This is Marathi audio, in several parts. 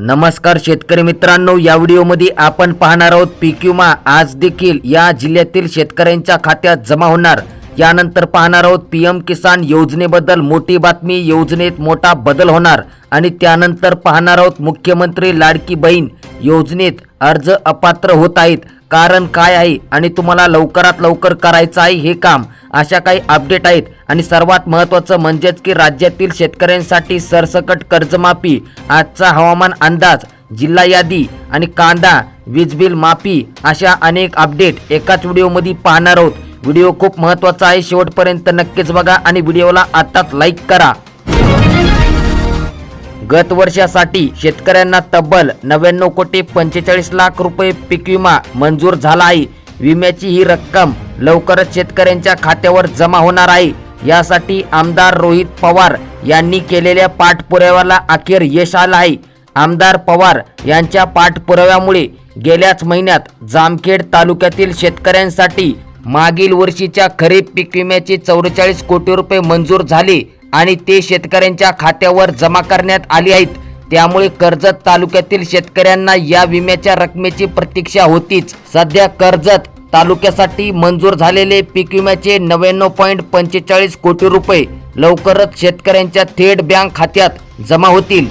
नमस्कार शेतकरी मित्रांनो या व्हिडिओमध्ये आपण पाहणार आहोत पीक विमा आज देखील या जिल्ह्यातील शेतकऱ्यांच्या खात्यात जमा होणार. यानंतर पाहणार आहोत पी एम किसान योजनेबद्दल मोठी बातमी. योजनेत मोठा बदल होणार आणि त्यानंतर पाहणार आहोत मुख्यमंत्री लाडकी बहीण योजनेत अर्ज अपात्र होत आहेत. कारण काय आहे आणि तुम्हाला लवकरात लवकर करायचं आहे हे काम अशा काही अपडेट आहेत. आणि सर्वात महत्त्वाचं म्हणजेच की राज्यातील शेतकऱ्यांसाठी सरसकट कर्जमाफी आजचा हवामान अंदाज जिल्हा यादी आणि कांदा वीज बिल माफी अशा अनेक अपडेट एकाच व्हिडिओमध्ये पाहणार आहोत. व्हिडिओ खूप महत्त्वाचा आहे. शेवटपर्यंत नक्कीच बघा आणि व्हिडिओला आताच लाईक करा. गत वर्षासाठी शेतकऱ्यांना तब्बल नव्याण्णव कोटी पंचेचाळीस लाख रुपये पीक विमा मंजूर झाला आहे. विम्याची ही रक्कम लवकरच शेतकऱ्यांच्या खात्यावर जमा होणार आहे. यासाठी आमदार रोहित पवार यांनी केलेल्या पाठपुराव्याला अखेर यश आलं आहे. आमदार पवार यांच्या पाठपुराव्यामुळे गेल्याच महिन्यात जामखेड तालुक्यातील शेतकऱ्यांसाठी मागील वर्षीच्या खरीप पीक विम्याचे चौवेचाळीस कोटी रुपये मंजूर झाले आणि ते शेतकऱ्यांच्या खात्यावर जमा करण्यात आले आहेत. त्यामुळे कर्जत तालुक्यातील शेतकऱ्यांना या विम्याच्या रकमेची प्रतीक्षा होतीच. सध्या कर्जत तालुक्यासाठी मंजूर झालेले पीक विम्याचे नव्याण्णव पॉईंट पंचेचाळीस कोटी रुपये लवकरच शेतकऱ्यांच्या थेट बँक खात्यात जमा होतील.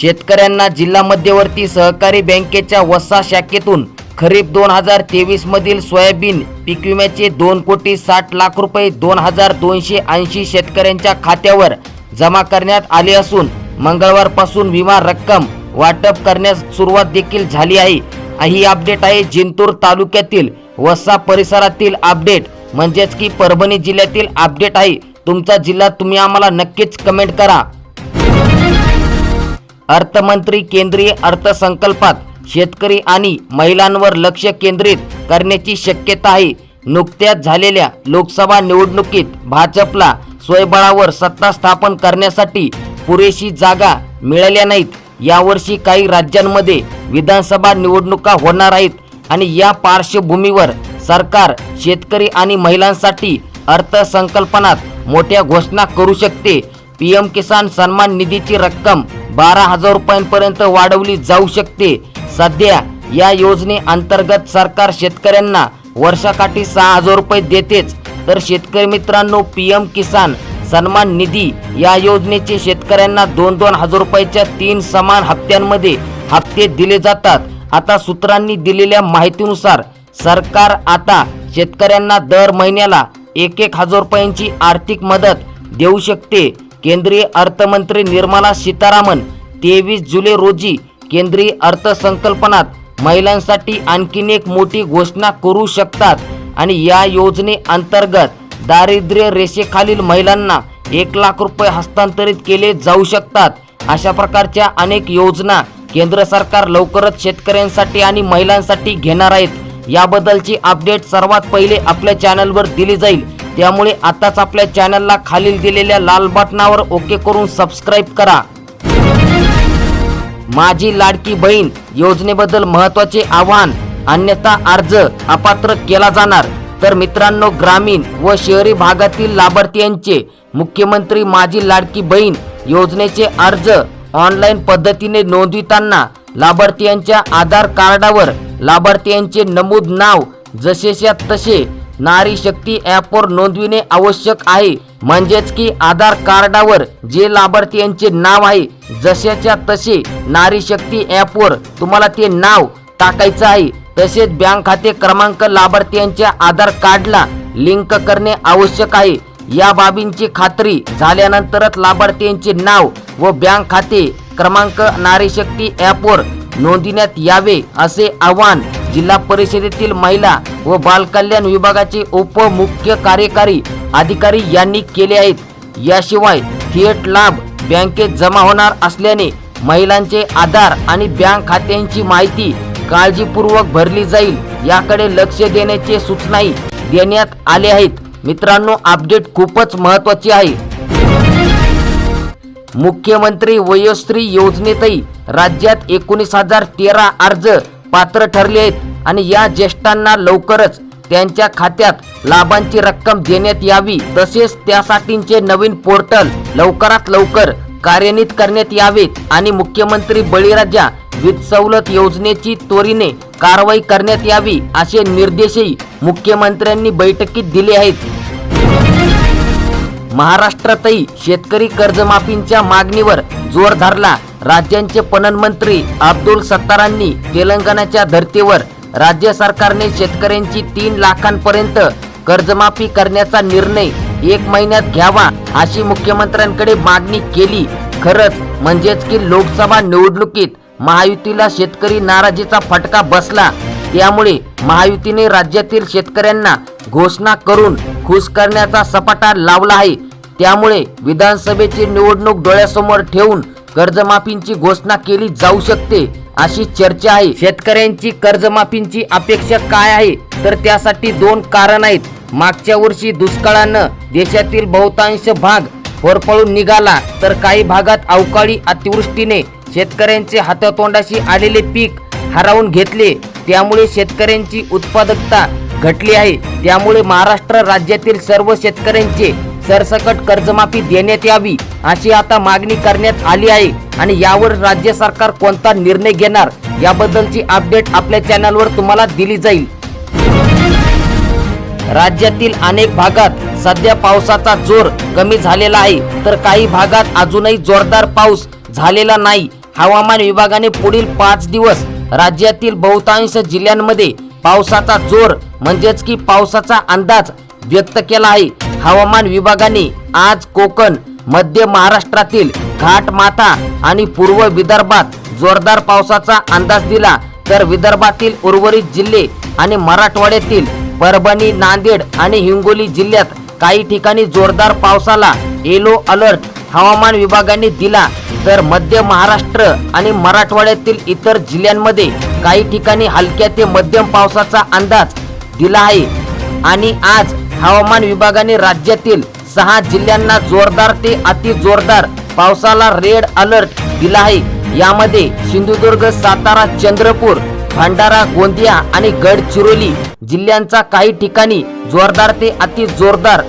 शेतकऱ्यांना जिल्हा मध्यवर्ती सहकारी बँकेच्या वसा शाखेतून खरीप दोन हजार तेवीस मधील सोयाबीन पीक विम्याचे दोन कोटी साठ लाख रुपये दोन हजार दोनशे ऐंशी शेतकऱ्यांच्या खात्यावर जमा करण्यात आले असून मंगळवारपासून विमा रक्कम वाटप करण्यास सुरुवात देखील झाली आहे. ही अपडेट आहे जिंतूर तालुक्यातील वसा परिसरातील अपडेट. म्हणजेच की परभणी जिल्ह्यातील अपडेट आहे. तुमचा जिल्हा तुम्ही आम्हाला नक्कीच कमेंट करा. अर्थमंत्री केंद्रीय अर्थसंकल्पात शेतकरी आणि महिलांवर लक्ष केंद्रित करण्याची शक्यता आहे नुकत्याच झालेल्या लोकसभा निवडणुकीत भाजपला स्वयंबळावर सत्ता स्थापन करण्यासाठी पुरेशी जागा मिळाल्या नाहीत. यावर्षी काही राज्यांमध्ये विधानसभा निवडणुका होणार आहेत आणि या पार्श्वभूमीवर सरकार शेतकरी आणि महिलांसाठी अर्थसंकल्पनात मोठ्या घोषणा करू शकते पी एम किसान सन्मान निधीची रक्कम बारा हजार रुपयांपर्यंत वाढवली जाऊ शकते. सध्या या योजने अंतर्गत सरकार शेतकऱ्यांना वर्षाकाठी सहा हजार रुपये देतेच. तर शेतकरी मित्रांनो पी एम किसान सन्मान निधी या योजनेचे शेतकऱ्यांना दोन दोन हजार रुपयाच्या तीन समान हप्त्यांमध्ये हप्ते दिले जातात. आता सूत्रांनी दिलेल्या माहितीनुसार सरकार आता शेतकऱ्यांना दर महिन्याला एक एक हजार रुपयांची आर्थिक मदत देऊ शकते. केंद्रीय अर्थमंत्री निर्मला सीतारामन तेवीस जुलै रोजी केंद्रीय अर्थसंकल्पनात महिलांसाठी आणखीन एक मोठी घोषणा करू शकतात. आणि या योजनेअंतर्गत दारिद्र्य रेषेखालील महिलांना एक लाख रुपये हस्तांतरित केले जाऊ शकतात. अशा प्रकारच्या अनेक योजना केंद्र सरकार लवकरच शेतकऱ्यांसाठी आणि महिलांसाठी घेणार आहेत. याबद्दलची अपडेट सर्वात पहिले आपल्या चॅनलवर दिली जाईल. त्यामुळे आताच आपल्या चॅनलला खालील दिलेल्या लाल बटनावर ओके करून सबस्क्राईब करा. माझी लाडकी बहीण योजनेबद्दल महत्त्वाचे आव्हान अन्यथा अर्ज अपात्र केला जाणार. तर मित्रांनो ग्रामीण व शहरी भागातील लाभार्थ्यांचे मुख्यमंत्री माझी लाडकी बहीण योजनेचे अर्ज ऑनलाईन पद्धतीने नोंदविताना लाभार्थ्यांच्या आधार कार्डावर लाभार्थ्यांचे नमूद नाव जसेच्या तसे नारी शक्ती ॲपवर नोंदविणे आवश्यक आहे. म्हणजेच की आधार कार्डावर जे लाभार्थ्यांचे नाव आहे जशाच्या तसे नारी शक्ती ॲपवर तुम्हाला ते नाव टाकायचं आहे. तसेच बँक खाते क्रमांक लाभार्थ्यांच्या आधार कार्डला लिंक करणे आवश्यक आहे. या बाबींची खात्री झाल्यानंतरच लाभार्थ्यांचे नाव व बँक खाते क्रमांक नारी शक्ती ॲपवर नोंदविण्यात यावे असे आवाहन जिल्हा परिषदेतील महिला व बालकल्याण विभागाचे उपमुख्य कार्यकारी अधिकारी यांनी केले आहेत. याशिवाय थेट लाभ बँकेत जमा होणार असल्याने महिलांचे आधार आणि बँक खात्यांची माहिती काळजीपूर्वक भरली जाईल याकडे लक्ष देण्याचे सूचनाही देण्यात आले आहेत. मित्रांनो अपडेट खूपच महत्वाची आहे. मुख्यमंत्री वयोश्री योजनेतही राज्यात एकोणीस हजार तेरा अर्ज पात्र ठरले आहेत आणि या ज्येष्ठांना लवकरच त्यांच्या खात्यात लाभांची रक्कम देण्यात यावी. तसेच त्यासाठीचे नवीन पोर्टल लवकरात लवकर कार्यान्वित करण्यात यावेत आणि मुख्यमंत्री बळीराजा वीज सवलत योजनेची त्वरीने कारवाई करण्यात यावी असे निर्देशही मुख्यमंत्र्यांनी बैठकीत दिले आहेत. महाराष्ट्रातही शेतकरी कर्जमाफींच्या मागणीवर जोर धरला राज्यांचे पणन मंत्री अब्दुल सत्तारांनी तेलंगणाच्या धर्तीवर राज्य सरकारने शेतकऱ्यांची तीन लाखांपर्यंत कर्जमाफी करण्याचा निर्णय एक महिन्यात घ्यावा अशी मुख्यमंत्र्यांकडे मागणी केली. खरंच म्हणजेच की लोकसभा निवडणुकीत महायुतीला शेतकरी नाराजीचा फटका बसला. त्यामुळे महायुतीने राज्यातील शेतकऱ्यांना घोषणा करून खुश करण्याचा सपाटा लावला आहे. त्यामुळे विधानसभेची निवडणूक डोळ्यासमोर ठेवून कर्जमाफींची घोषणा केली जाऊ शकते अशी चर्चा आहे. शेतकऱ्यांची कर्जमाफींची अपेक्षा काय आहे? तर त्यासाठी दोन कारण आहेत. मागच्या वर्षी दुष्काळानं देशातील बहुतांश भाग होरपळून निघाला तर काही भागात अवकाळी अतिवृष्टीने शेतकऱ्यांचे हातातोंडाशी आलेले पीक हरवून घेतले. त्यामुळे शेतकऱ्यांची उत्पादकता घटली आहे. त्यामुळे महाराष्ट्र राज्यातील सर्व शेतकऱ्यांचे सरसकट कर्जमाफी देण्यात यावी अशी आता मागणी करण्यात आली आहे. आणि यावर राज्य सरकार कोणता निर्णय घेणार याबद्दलची अपडेट आपल्या चॅनलवर तुम्हाला दिली जाईल. राज्यातील अनेक भागात सध्या पावसाचा जोर कमी झालेला आहे. तर काही भागात अजूनही जोरदार पाऊस झालेला नाही. हवामान विभागाने पुढील पाच दिवस राज्यातील बहुतांश जिल्ह्यांमध्ये पावसाचा जोर म्हणजेच की पावसाचा अंदाज व्यक्त केला आहे. हवामान विभागाने आज कोकण मध्य महाराष्ट्रातील घाटमाथा आणि पूर्व विदर्भात जोरदार पावसाचा अंदाज दिला तर विदर्भातील उर्वरित जिल्हे आणि मराठवाड्यातील परभणी नांदेड आणि हिंगोली जिल्ह्यात काही ठिकाणी जोरदार पावसाला येलो अलर्ट हवामान विभागाने दिला. तर मध्य महाराष्ट्र आणि मराठवाड्यातील इतर जिल्ह्यांमध्ये काही ठिकाणी हलक्या ते मध्यम पावसाचा अंदाज दिला आहे. आणि आज हवामान विभागाने राज्यातील सहा जिल्ह्यांना जोरदार ते अति जोरदार पावसाला रेड अलर्ट दिला आहे. यामध्ये सिंधुदुर्ग सातारा चंद्रपूर भंडारा गोंदिया आणि गडचिरोली जिल्ह्यांचा काही ठिकाणी जोरदार ते अति जोरदार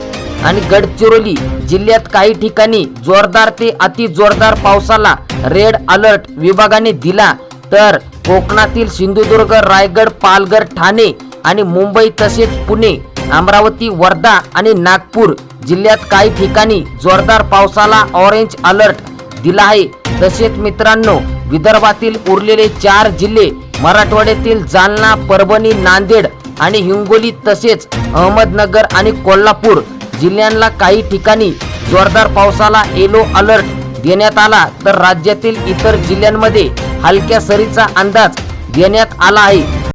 आणि गडचिरोली जिल्ह्यात काही ठिकाणी जोरदार ते अति जोरदार पावसाला रेड अलर्ट विभागाने दिला. तर कोकणातील सिंधुदुर्ग रायगड पालघर ठाणे आणि मुंबई तसेच पुणे अमरावती वर्धा आणि नागपूर जिल्ह्यात काही ठिकाणी जोरदार पावसाला ऑरेंज अलर्ट दिला आहे. तसेच मित्रांनो विदर्भातील उरलेले चार जिल्हे मराठवाड्यातील जालना परभणी नांदेड आणि हिंगोली तसेच अहमदनगर आणि कोल्हापूर जिल्ह्यांना काही ठिकाणी जोरदार पावसाला येलो अलर्ट देण्यात आला. तर राज्यातील इतर जिल्ह्यांमध्ये हलक्या सरीचा अंदाज देण्यात आला आहे.